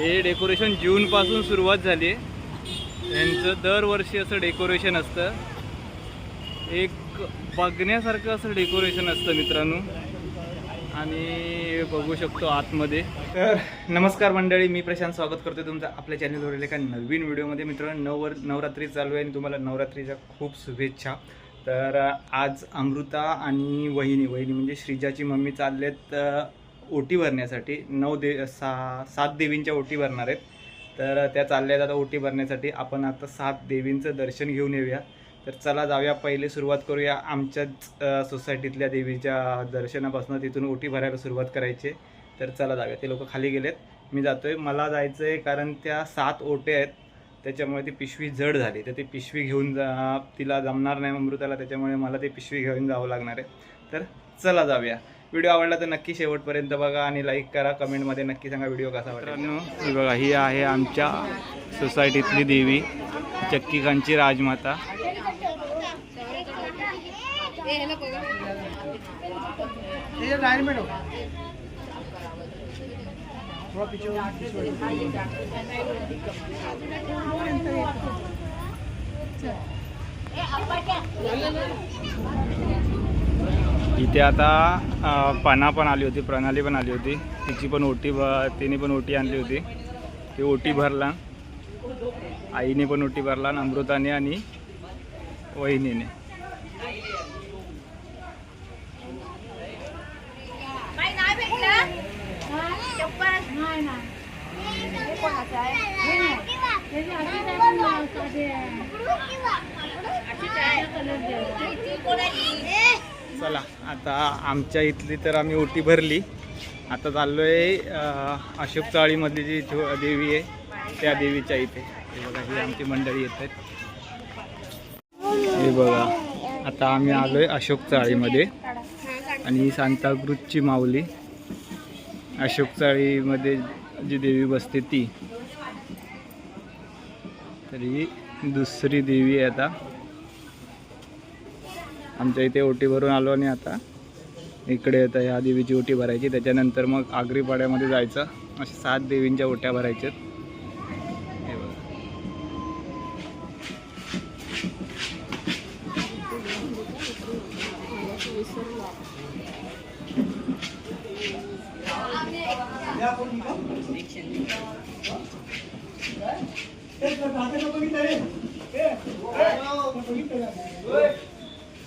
हे डेकोरेशन जूनपासून सुरुवात झाली आहे. यांचं दरवर्षी असं डेकोरेशन असतं. एक बघण्यासारखं असं डेकोरेशन असतं मित्रांनो. आणि बघू शकतो आतमध्ये. तर नमस्कार मंडळी मी प्रशांत स्वागत करतो तुमचं आपल्या चॅनलवरील एका नवीन व्हिडिओमध्ये. मित्रांनो नववर नवरात्री चालू आहे आणि तुम्हाला नवरात्रीच्या खूप शुभेच्छा. तर आज अमृता आणि वहिनी वहिनी म्हणजे श्रीजाची मम्मी चाललेत ओटी भरण्यासाठी नऊ दे सहा सात देवींच्या ओटी भरणार आहेत. तर त्या चालल्या आता ओटी भरण्यासाठी. आपण आता सात देवींचं दर्शन घेऊन येऊया. तर चला जाऊया पहिले सुरुवात करूया आमच्याच सोसायटीतल्या देवीच्या दर्शनापासून. तिथून ओटी भरायला सुरुवात करायची आहे. तर चला जाऊया. ते लोक खाली गेलेत. मी जातोय. मला जायचं आहे कारण त्या सात ओटे आहेत. त्याच्यामुळे ती पिशवी जड झाली. तर ती पिशवी घेऊन जा तिला जमणार नाही अमृताला. त्याच्यामुळे मला ती पिशवी घेऊन जावं लागणार आहे. तर चला जाऊया. व्हिडिओ आवडला तर नक्की शेवटपर्यंत बघा आणि लाईक करा. कमेंटमध्ये नक्की सांगा व्हिडिओ कसा वाटला. मित्रांनो ही बघा ही आहे आमच्या सोसायटीतली देवी चक्कीखांची राजमाता. इथे आता पना पण आली होती प्रणाली पण आली होती. तिची पण ओटी भ तिने पण ओटी आणली होती. ती ओटी भरला. आईने पण ओटी भरला आणि अमृताने आणि वहिनीने. चला आता आमच्या इथली तर आम्ही ओटी भरली. आता चाललो आहे अशोक चाळीमधली जी देवी आहे त्या देवीच्या इथे. हे बघा ही आमची मंडळी येत आहेत. हे बघा आता आम्ही आलो आहे अशोक चाळीमध्ये. आणि ही सांताक्रूजची माऊली. अशोक चाळीमध्ये जी देवी बसते ती. तर ही दुसरी देवी आहे आता. आमच्या इथे ओटी भरून आलो आणि आता इकडे आता ह्या देवीची ओटी भरायची. त्याच्यानंतर मग आगरीपाड्यामध्ये जायचं. अशा सात देवींच्या ओट्या भरायच्यात हे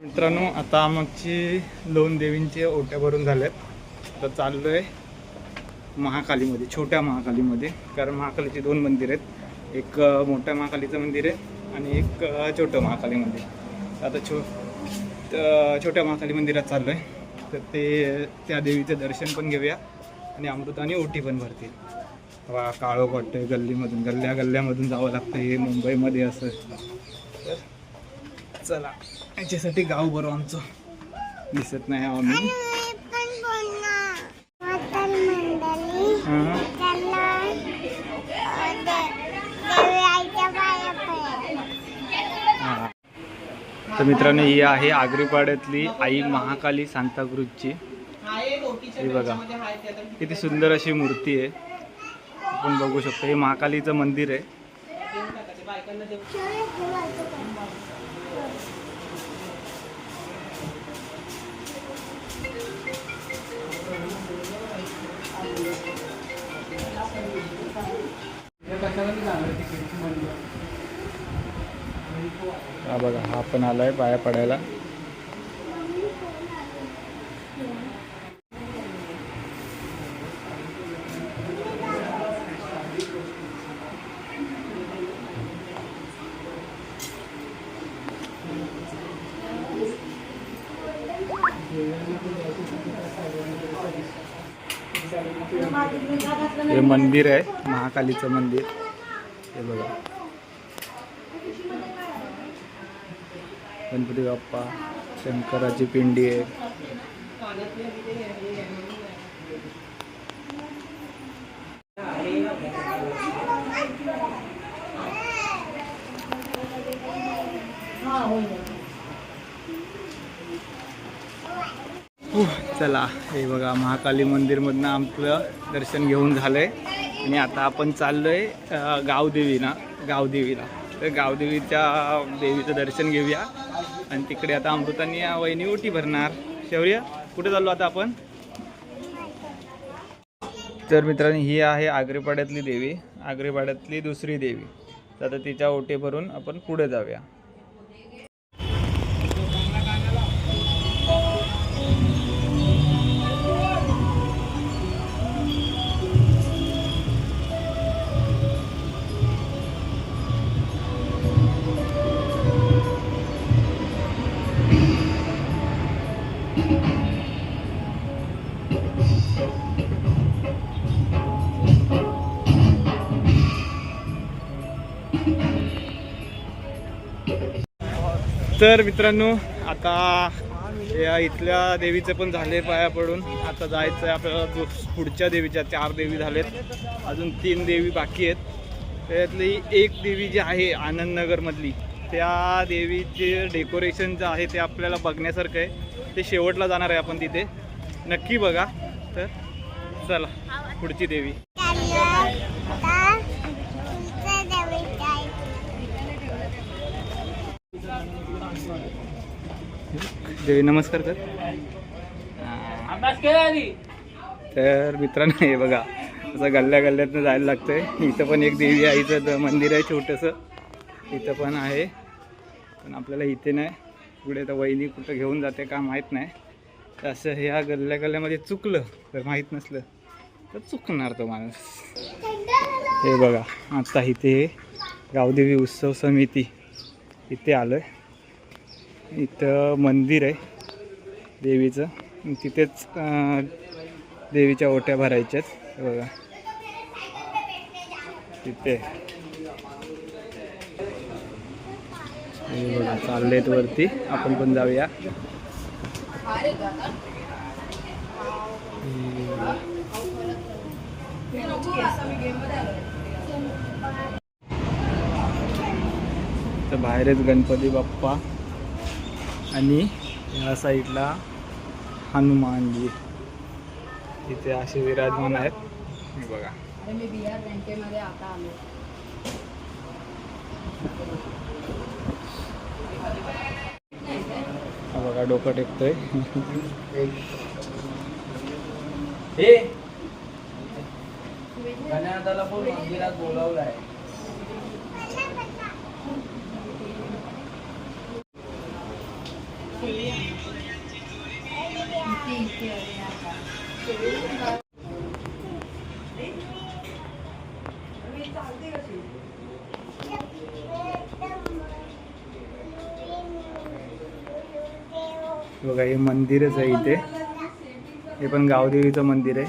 मित्रांनो आता आमची लोन देवींचे ओट्या भरून झाल्यात तर चाललो आहे महाकालीमध्ये छोट्या महाकालीमध्ये कारण महाकालीचे दोन मंदिर आहेत. एक मोठ्या महाकालीचं मंदिर आहे आणि एक छोटं महाकाली मंदिर आता छो छोट्या महाकाली मंदिरात चाललो आहे तर ते त्या देवीचं दर्शन पण घेऊया आणि अमृताने ओटी पण भरतील. वा काळो वाटतंय गल्लीमधून. गल्ल्या गल्ल्यामधून जावं लागतं हे मुंबईमध्ये असं. तर चला याच्यासाठी गाव बरं आमचं. दिसत नाही आम्ही. तर मित्रांनो ही आहे आगरीपाड्यातली आई महाकाली सांताक्रूजची हे बघा किती सुंदर अशी मूर्ती आहे. आपण बघू शकतो हे महाकालीचं मंदिर आहे. हा बघा हा पण आलाय पाया पडायला. हे मंदिर आहे महाकालीचं मंदिर. हे बघा. गणपती बाप्पा शंकराची पिंडी आहे. चला हे बघा महाकाली मंदिरमधनं आपलं दर्शन घेऊन झालंय. आणि आता आपण चाललोय गावदेवी ना गावदेवीला. तर गावदेवीच्या देवीचं दर्शन घेऊया. आणि तिकडे आता अमृतांनी या वहिनी ओटी भरणार. शौर्य कुठे चाललो आता आपण? तर मित्रांनो ही आहे आग्रेपाड्यातली देवी आग्रेपाड्यातली दुसरी देवी. तर आता तिच्या ओटी भरून आपण पुढे जाऊया. तर मित्रांनो आता या इथल्या देवीचे पण झाले पाया पडून. आता जायचं आहे आपल्याला जो पुढच्या देवीच्या चार देवी झालेत. अजून तीन देवी बाकी आहेत. त्यातली एक देवी जी आहे आनंदनगरमधली त्या देवीचे डेकोरेशन जे आहे ते आपल्याला बघण्यासारखं आहे. ते शेवटला जाणार आहे आपण तिथे. नक्की बघा. तर चला पुढची देवी. देवी नमस्कार कर. तर मित्रांनो हे बघा असं गल्ल्या गल्ल्यातनं जायला लागतंय. इथं पण एक देवी आईचं मंदिर आहे छोटंसं. इथं पण आहे. पण आपल्याला इथे नाही. पुढे तर वहिनी कुठं घेऊन जाते का माहीत नाही. तर असं ह्या गल्ल्या गल्ल्यामध्ये चुकलं तर माहीत नसलं तर चुकणार तो माणूस. हे बघा आता इथे गावदेवी उत्सव समिती इथे आलो आहे इथं मंदिर आहे देवीचं. तिथेच देवीच्या ओट्या भरायच्यात. बघा. तिथे. बघा चाललेत वरती. आपण पण जाऊया. तर बाहेरच गणपती बाप्पा. आणि या साईडला हनुमानजी इथे असे विराजमान आहेत. हे बघा. मी बिहार बँकेमध्ये आता आलो. हा बघा डोकं टेकतोय. बघा हे मंदिरच आहे इथे. हे पण गावदेवीचं मंदिर आहे.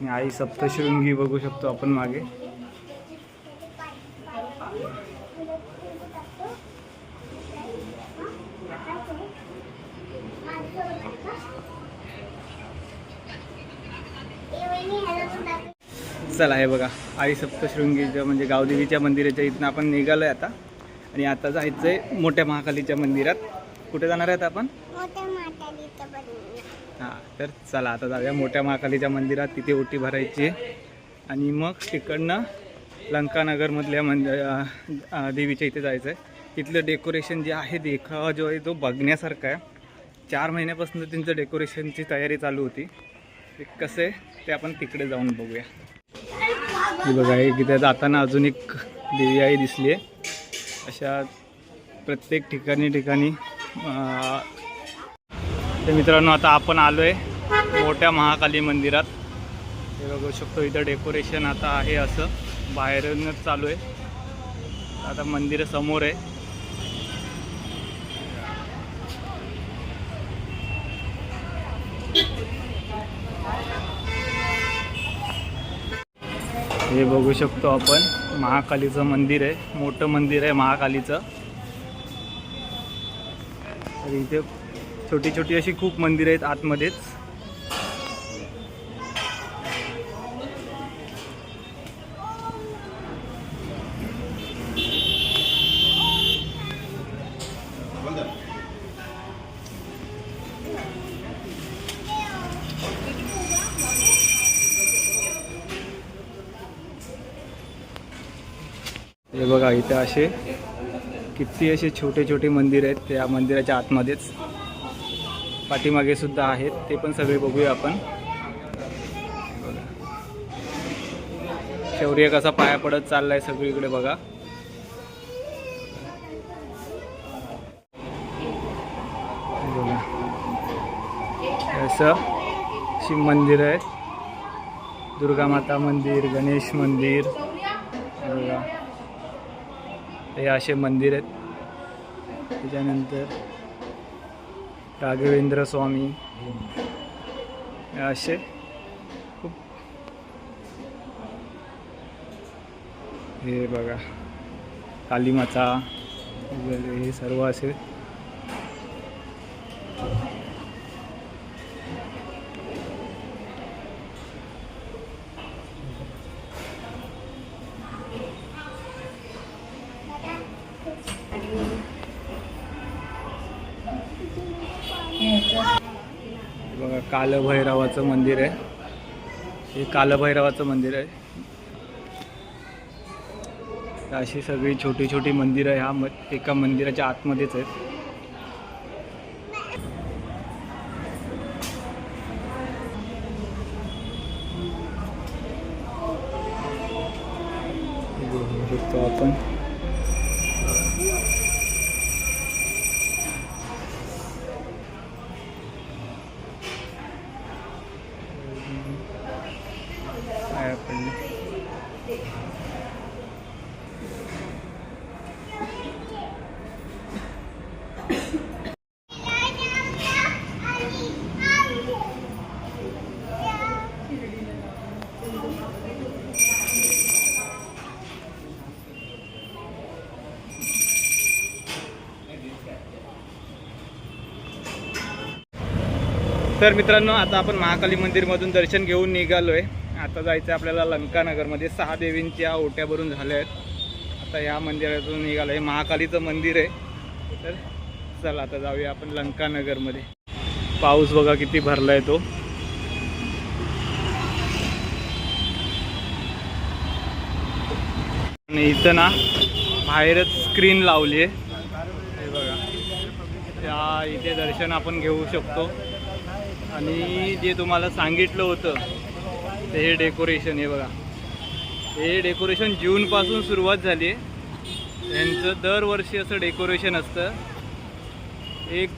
आणि आई सप्तशृंगी बघू शकतो आपण मागे. चला हे बघा. आई सप्तशृंगीच्या म्हणजे गावदेवीच्या मंदिराच्या इथनं आपण निघालोय आता. आणि आता जायचंय मोठ्या महाकालीच्या मंदिरात. कुठे जाणार आहेत आपण? हां तर चला आता जाऊया मोठ्या महाकालीच्या मंदिरात. तिथे ओटी भरायची आहे. आणि मग तिकडनं लंकानगरमधल्या मंदिर देवीच्या इथे जायचं आहे तिथलं डेकोरेशन जे आहे देखावा जो आहे तो बघण्यासारखा आहे. चार महिन्यापासून त्यांचं डेकोरेशनची तयारी चालू होती. ते कसं आहे ते आपण तिकडे जाऊन बघूया. ही बघा हे तिथे जाताना अजून एक देवी आई दिसली आहे. अशा प्रत्येक ठिकाणी ठिकाणी तर मित्रांनो आता आपण आलो आहे मोठ्या महाकाली मंदिरात. हे बघू शकतो इथं डेकोरेशन आता आहे असं. बाहेरूनच चालू आहे. आता मंदिर समोर आहे. हे बघू शकतो आपण. महाकालीचं मंदिर आहे. मोठं मंदिर आहे महाकालीचं. तर इथे छोटी छोटी अशी खूप मंदिरं आहेत आतमध्येच. इथे असे किती असे छोटे छोटे मंदिर आहेत त्या मंदिराच्या आतमध्येच. पाठीमागे सुद्धा आहेत ते पण सगळे बघूया आपण. शौर्य कसा पाया पडत चाललाय सगळीकडे बघा. असं शिव मंदिर आहे दुर्गा माता मंदिर गणेश मंदिर. हे असे मंदिर आहेत. त्याच्यानंतर राघवेंद्र स्वामी हे असे खूप हे बघा कालीमाता वगैरे हे सर्व असे कालभैरवाचं मंदिर आहे. हे कालभैरवाचं मंदिर आहे. अशी सगळी छोटी छोटी मंदिरं ह्या म एका मंदिराच्या आतमध्येच आहेत. शकतो आपण पाया पडले तर मित्रांनो आता आपण महाकाली मंदिरमधून दर्शन घेऊन निघालो आहे आता जायचं आहे आपल्याला लंकानगरमध्ये. सहा देवींच्या ओट्याभरून झाल्या आहेत आता या मंदिरातून निघालो आहे महाकालीचं मंदिर आहे. तर चला आता जाऊया आपण लंकानगरमध्ये. पाऊस बघा किती भरला आहे तो. आणि इथं ना बाहेरच स्क्रीन लावली आहे हे बघा. त्या इथे दर्शन आपण घेऊ शकतो. आणि जे तुम्हाला सांगितलं होतं ते हे डेकोरेशन हे बघा. हे डेकोरेशन जूनपासून सुरुवात झाली आहे. यांचं दरवर्षी असं डेकोरेशन असतं. एक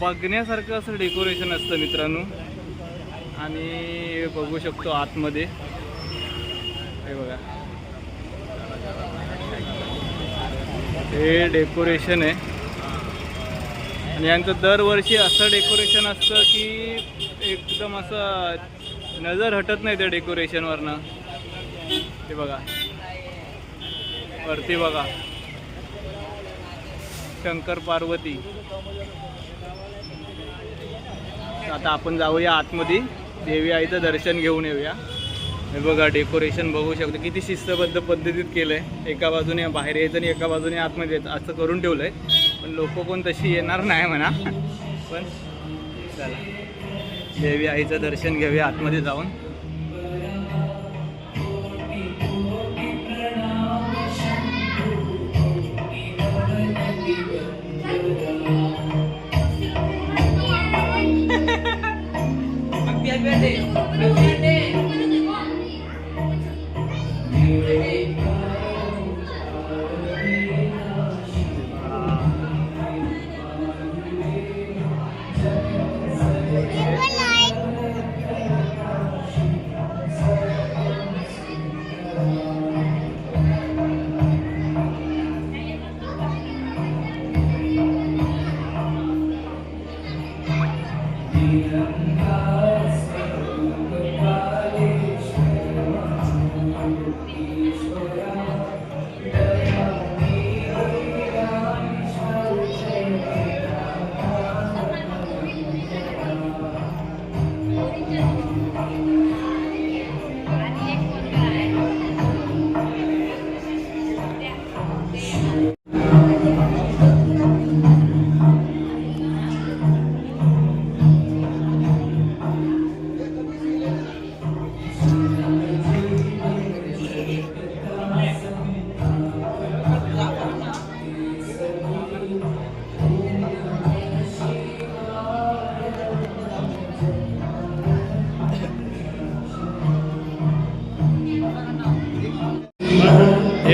बघण्यासारखं असं डेकोरेशन असतं मित्रांनो. आणि बघू शकतो आतमध्ये. हे बघा. हे डेकोरेशन आहे. आणि यांचं दरवर्षी असं डेकोरेशन असतं की एकदम असं नजर हटत नाही त्या डेकोरेशनवरनं ते बघा. वरती बघा. शंकर पार्वती. आता आपण जाऊया आतमध्ये. देवी आईचं दर्शन घेऊन येऊया. हे बघा डेकोरेशन बघू शकतो. किती शिस्तबद्ध पद्धतीत केलं आहे एका बाजूने बाहेर यायचं आणि एका बाजूने आतमध्ये यायचं. असं करून ठेवलं आहे पण लोक कोण तशी येणार नाही म्हणा. पण चला. देवी आईचं दर्शन घेऊया आतमध्ये जाऊन.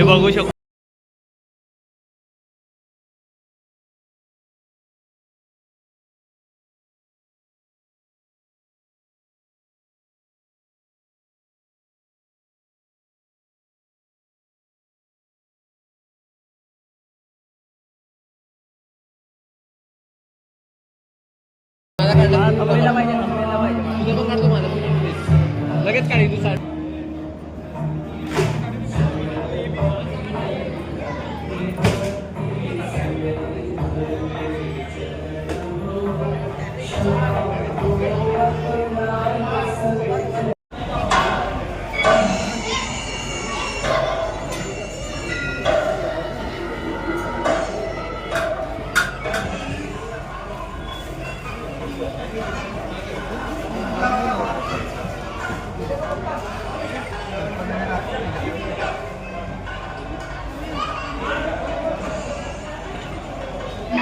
हे बघू शकतो लगेच काढी तू साठ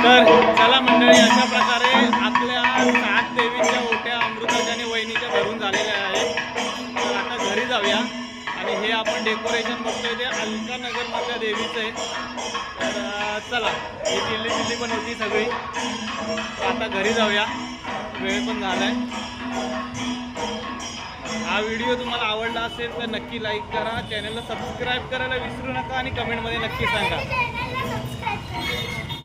तर चला मंडळी अशा प्रकारे आपल्या सात देवीच्या ओट्या अमृताच्या आणि वहिनीच्या भरून झालेल्या आहेत. तर आता घरी जाऊया. आणि हे आपण डेकोरेशन बघतोय ते अलका नगरमधल्या देवीचं आहे. तर चला ही दिल्ली दिल्ली पण होती सगळी. आता घरी जाऊया. वेळ पण झालाय. हा व्हिडिओ तुम्हाला आवडला असेल तर नक्की लाईक करा. चॅनलला सबस्क्राईब करायला विसरू नका आणि कमेंटमध्ये नक्की सांगा.